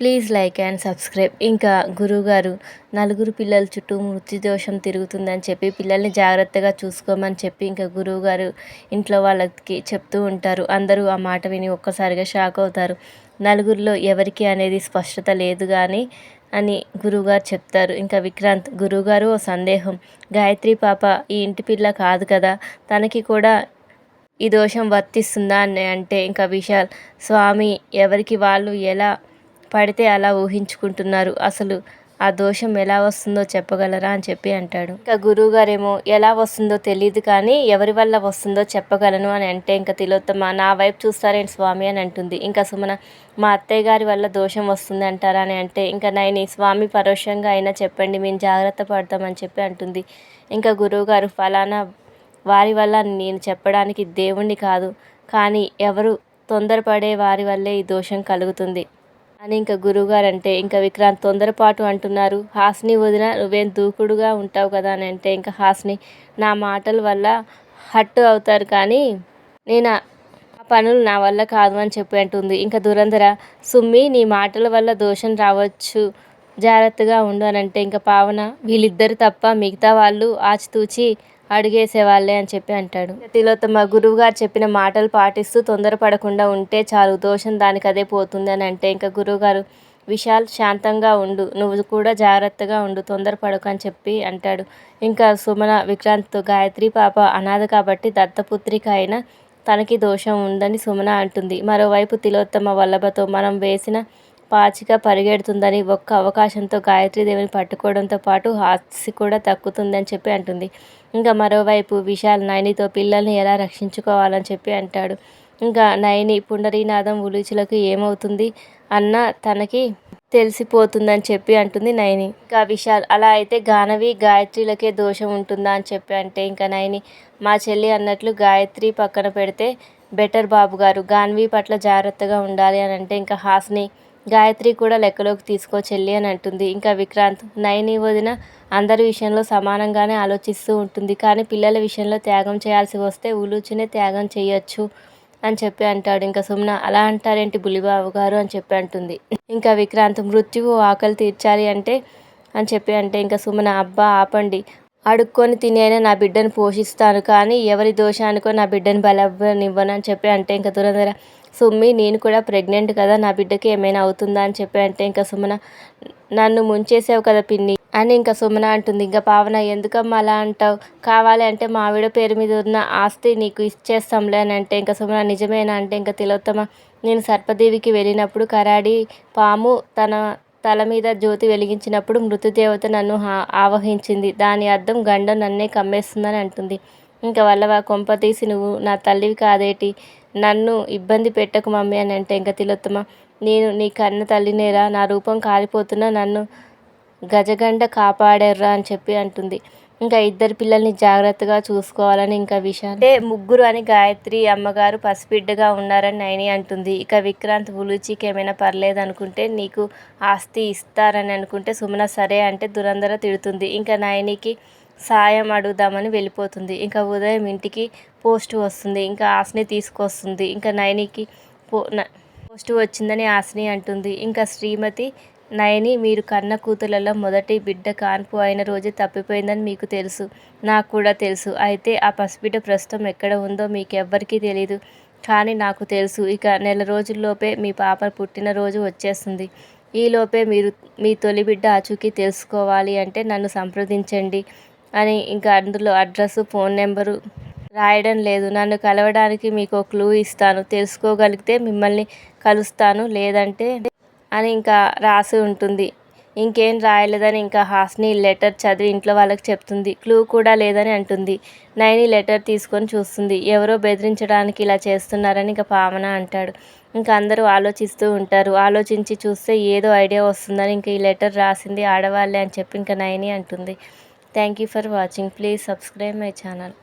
Please like and subscribe. ఇంకా గురువుగారు నలుగురు పిల్లల చుట్టూ మృత్యుదోషం తిరుగుతుందని చెప్పి పిల్లల్ని జాగ్రత్తగా చూసుకోమని చెప్పి ఇంకా గురువుగారు ఇంట్లో వాళ్ళకి చెప్తూ ఉంటారు. అందరూ ఆ మాట విని ఒక్కసారిగా షాక్ అవుతారు. నలుగురిలో ఎవరికి అనేది స్పష్టత లేదు కానీ అని గురువుగారు చెప్తారు. ఇంకా విక్రాంత్ గురువుగారు ఓ సందేహం. గాయత్రి పాప ఈ ఇంటి పిల్ల కాదు కదా తనకి కూడా ఈ దోషం వర్తిస్తుందా అని అంటే ఇంకా విశాల్ స్వామి ఎవరికి వాళ్ళు ఎలా పడితే అలా ఊహించుకుంటున్నారు. అసలు ఆ దోషం ఎలా వస్తుందో చెప్పగలరా అని చెప్పి అంటాడు. ఇంకా గురువుగారేమో ఎలా వస్తుందో తెలియదు కానీ ఎవరి వల్ల వస్తుందో చెప్పగలను అని అంటే ఇంకా తిలోత్తమ నా వైపు చూస్తారేంటి స్వామి అని అంటుంది. ఇంకా సుమన మా అత్తయ్య గారి వల్ల దోషం వస్తుంది అంటారా అని అంటే ఇంకా నైని స్వామి పరోక్షంగా అయినా చెప్పండి మేము జాగ్రత్త పడతామని చెప్పి అంటుంది. ఇంకా గురువుగారు ఫలానా వారి వల్ల నేను చెప్పడానికి దేవుణ్ణి కాదు కానీ ఎవరు తొందరపడే వారి వల్లే ఈ దోషం కలుగుతుంది. అని ఇంకా గురువుగారు అంటే ఇంకా విక్రాంత్ తొందరపాటు అంటున్నారు. హాస్ని వదిన నువ్వేం దూకుడుగా ఉంటావు కదా అని అంటే ఇంకా హాస్ని నా మాటల వల్ల హట్టు అవుతారు కానీ నేను ఆ పనులు నా వల్ల కాదు అని చెప్పి అంటుంది. ఇంకా దురంధర సుమ్మి నీ మాటల వల్ల దోషం రావచ్చు జాగ్రత్తగా ఉండు అని అంటే ఇంకా పావన వీళ్ళిద్దరు తప్ప మిగతా వాళ్ళు ఆచితూచి అడిగేసేవాళ్ళే అని చెప్పి అంటాడు. తిలోత్తమ గురువుగారు చెప్పిన మాటలు పాటిస్తూ తొందరపడకుండా ఉంటే చాలు దోషం దానికి అదే పోతుంది అని అంటే ఇంకా గురువుగారు విశాల్ శాంతంగా ఉండు నువ్వు కూడా జాగ్రత్తగా ఉండు తొందరపడకు అని చెప్పి అంటాడు. ఇంకా సుమన విక్రాంత్తో గాయత్రి పాప అనాథ కాబట్టి దత్తపుత్రిక అయిన తనకి దోషం ఉందని సుమన అంటుంది. మరోవైపు తిలోత్తమ వల్లభతో మనం వేసిన పాచిక పరిగెడుతుందని ఒక్క అవకాశంతో గాయత్రీదేవిని పట్టుకోవడంతో పాటు హాస్య కూడా తక్కుతుందని చెప్పి అంటుంది. ఇంకా మరోవైపు విశాల్ నయనితో పిల్లల్ని ఎలా రక్షించుకోవాలని చెప్పి అంటాడు. ఇంకా నయని పుండరీనాథం ఉలుచులకు ఏమవుతుంది అన్న తనకి తెలిసిపోతుందని చెప్పి అంటుంది నయని ఇంకా విశాల్ అలా అయితే గానవి గాయత్రిలకే దోషం ఉంటుందా అని చెప్పి అంటే ఇంకా నయని మా చెల్లి అన్నట్లు గాయత్రి పక్కన పెడితే బెటర్ బాబు గారు గాన్వి పట్ల జాగ్రత్తగా ఉండాలి అని అంటే ఇంకా హాస్ని గాయత్రి కూడా లెక్కలోకి తీసుకో చెల్లి అని అంటుంది. ఇంకా విక్రాంత్ నయని వదిన అందరి విషయంలో సమానంగానే ఆలోచిస్తూ ఉంటుంది. కానీ పిల్లల విషయంలో త్యాగం చేయాల్సి వస్తే ఉలుచునే త్యాగం చేయొచ్చు అని చెప్పి అంటాడు. ఇంకా సుమ్న అలా అంటారేంటి బులిబాబు గారు అని చెప్పి అంటుంది. ఇంకా విక్రాంత్ మృత్యువు ఆకలి తీర్చాలి అంటే అని చెప్పి అంటే ఇంకా సుమన అబ్బా ఆపండి. అడుక్కొని తిని అయినా నా బిడ్డను పోషిస్తాను కానీ ఎవరి దోషానికో నా బిడ్డను బలవ్వనివ్వను అని చెప్పి అంటే ఇంకా దురంధర సుమ్మి నేను కూడా ప్రెగ్నెంట్ కదా నా బిడ్డకి ఏమైనా అవుతుందా అని చెప్పి అంటే ఇంకా సుమన నన్ను ముంచేసావు కదా పిన్ని అని ఇంకా సుమన అంటుంది. ఇంకా పావన ఎందుకమ్మా అలా అంటావు? కావాలి అంటే మా ఆవిడ పేరు మీద ఉన్న ఆస్తి నీకు ఇచ్చేస్తాంలే అని అంటే ఇంకా సుమన నిజమేనా అంటే ఇంకా తిలోత్తమ నేను సర్పదేవికి వెళ్ళినప్పుడు కరాడి పాము తన తల మీద జ్యోతి వెలిగించినప్పుడు మృతుదేవత నన్ను ఆవహించింది. దాని అర్థం గండ నన్నే కమ్మేస్తుందని అంటుంది. ఇంకా వల్లవా కొంప తీసి నువ్వు నా తల్లివి కాదేటి? నన్ను ఇబ్బంది పెట్టకు మమ్మీ అని అంటే ఇంకా తిలోత్తమ. నేను నీ కన్న తల్లినేరా? నా రూపం కాలిపోతున్నా నన్ను గజగండ కాపాడారా అని చెప్పి అంటుంది. ఇంకా ఇద్దరు పిల్లల్ని జాగ్రత్తగా చూసుకోవాలని ఇంకా విషయం అంటే ముగ్గురు అని గాయత్రి అమ్మగారు పసిబిడ్డగా ఉన్నారని నయని అంటుంది. ఇక విక్రాంత్ ఉలుచికి ఏమైనా పర్లేదు అనుకుంటే నీకు ఆస్తి ఇస్తారని అనుకుంటే సుమన సరే అంటే దురంధర తిడుతుంది. ఇంకా నయనికి సాయం అడుగుదామని వెళ్ళిపోతుంది. ఇంకా ఉదయం ఇంటికి పోస్ట్ వస్తుంది. ఇంకా ఆశని తీసుకొస్తుంది. ఇంకా నయనికి పో పోస్ట్ వచ్చిందని ఆశని అంటుంది. ఇంకా శ్రీమతి నయని మీరు కన్న కూతులలో మొదటి బిడ్డ కాన్పు అయిన రోజే తప్పిపోయిందని మీకు తెలుసు. నాకు కూడా తెలుసు. అయితే ఆ పసిబిడ్డ ప్రస్తుతం ఎక్కడ ఉందో మీకు ఎవ్వరికీ తెలియదు కానీ నాకు తెలుసు. ఇక నెల రోజుల్లోపే మీ పాప పుట్టినరోజు వచ్చేస్తుంది. ఈలోపే మీరు మీ తొలి బిడ్డ ఆచూకీ తెలుసుకోవాలి అంటే నన్ను సంప్రదించండి అని ఇంకా అందులో అడ్రస్ ఫోన్ నెంబరు రాయడం లేదు. నన్ను కలవడానికి మీకు క్లూ ఇస్తాను. తెలుసుకోగలిగితే మిమ్మల్ని కలుస్తాను. లేదంటే అని ఇంకా రాసి ఉంటుంది. ఇంకేం రాయలేదని ఇంకా హాస్ని లెటర్ చదివి ఇంట్లో వాళ్ళకి చెప్తుంది. క్లూ కూడా లేదని అంటుంది. నైని లెటర్ తీసుకొని చూస్తుంది. ఎవరో బెదిరించడానికి ఇలా చేస్తున్నారని ఇంకా పావన అంటాడు. ఇంకా అందరూ ఆలోచిస్తూ ఉంటారు. ఆలోచించి చూస్తే ఏదో ఐడియా వస్తుందని ఇంకా ఈ లెటర్ రాసింది ఆడవాళ్ళే అని చెప్పి ఇంకా నైని అంటుంది. Thank you for watching. Please subscribe my channel.